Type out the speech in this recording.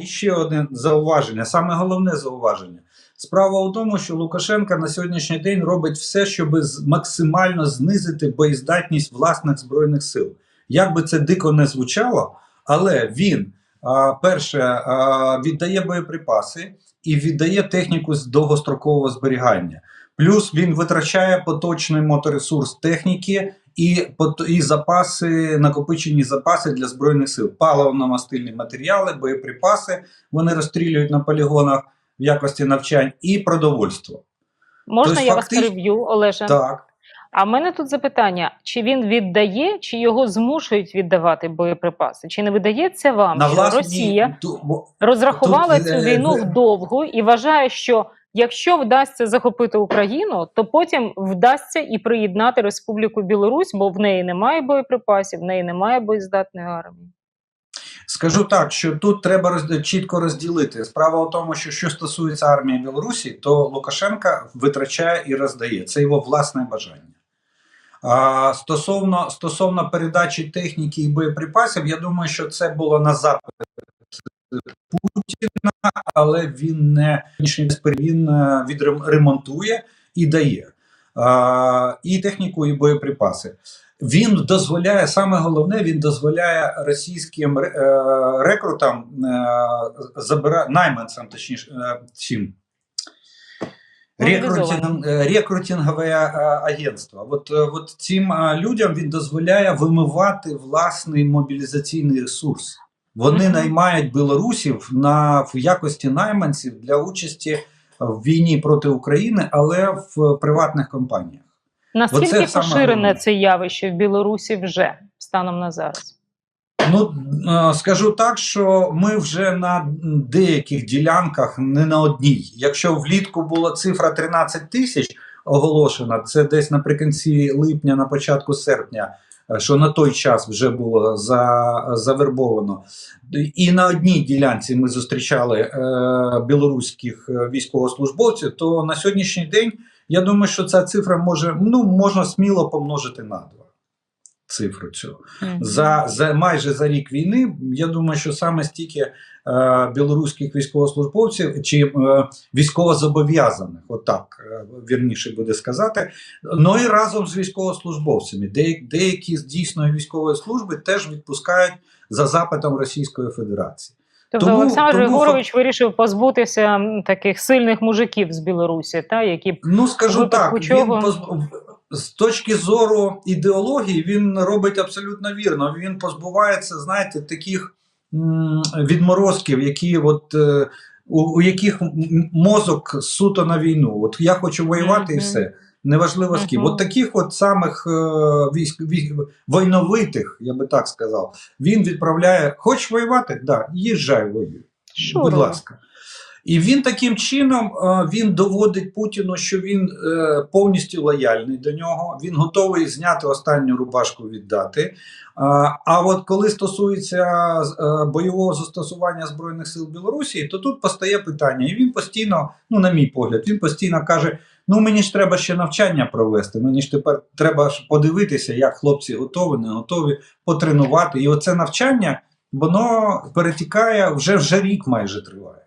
І ще одне зауваження, саме головне зауваження. Справа у тому, що Лукашенко на сьогоднішній день робить все, щоб максимально знизити боєздатність власних збройних сил. Як би це дико не звучало, але він перше віддає боєприпаси і віддає техніку з довгострокового зберігання. Плюс він витрачає поточний моторесурс техніки і, і запаси, накопичені запаси для збройних сил, паливно-мастильні матеріали, боєприпаси. Вони розстрілюють на полігонах в якості навчань і продовольство. Можна Тобто я вас перев'ю, Олеже? Так, А в мене тут запитання: чи він віддає, чи його змушують віддавати боєприпаси? Чи не видається вам, на що Росія ду- розрахувала Тут, цю війну вдовгу і вважає, що якщо вдасться захопити Україну, то потім вдасться і приєднати Республіку Білорусь, бо в неї немає боєприпасів, в неї немає боєздатної армії. Скажу так, що тут треба роз... чітко розділити. Справа в тому, що що стосується армії Білорусі, то Лукашенка витрачає і роздає. Це його власне бажання. Стосовно, стосовно передачі техніки і боєприпасів, я думаю, що це було на запит Путіна, але він не він е, відремонтує і дає. І техніку, і боєприпаси. Він дозволяє, саме головне, він дозволяє російським е, рекрутам е, забира, найманцям, точніше, чим. Рекрутинг, е, рекрутингове е, агентство. От, е, от цим людям він дозволяє вимивати власний мобілізаційний ресурс. Вони наймають білорусів на в якості найманців для участі в війні проти України, але в приватних компаніях. Наскільки поширене це явище в Білорусі вже станом на зараз? Ну е, скажу так, що ми вже на деяких ділянках, не на одній. Якщо влітку була цифра 13 тисяч оголошена, це десь наприкінці липня, на початку серпня, е, що на той час вже було за, завербовано. І на одній ділянці ми зустрічали е, білоруських е, військовослужбовців, то на сьогоднішній день я думаю, що ця цифра може ну можна сміло помножити на два. Цифру цю за, за майже за рік війни. Я думаю, що саме стільки е, білоруських військовослужбовців чи е, військовозобов'язаних, отак е, вірніше буде сказати. Ну і разом з військовослужбовцями. Деякі, деякі з дійсної військової служби теж відпускають за запитом Російської Федерації. Тобто Тому- Олександр тому Григорович вирішив позбутися таких сильних мужиків з Білорусі, та які б Ну скажу так, чого? він позб... з точки зору ідеології він робить абсолютно вірно. Він позбувається, знаєте, таких м, відморозків, які от. е, У, у яких мозок суто на війну. От я хочу воювати і все. Неважливо з ким. Мгм. От таких от самих е, військ, військ, войновитих, я би так сказав, він відправляє: хочеш воювати? Да, їжджай воюй. Будь ласка. І він таким чином е, він доводить Путіну, що він е, повністю лояльний до нього. Він готовий зняти останню рубашку віддати. А, А от коли стосується е, бойового застосування збройних сил Білорусі, то тут постає питання, і він постійно, ну на мій погляд, він постійно каже: ну мені ж треба ще навчання провести. Мені ж тепер треба подивитися, як хлопці готові, не готові, потренувати. І оце навчання воно перетікає вже вже рік майже триває.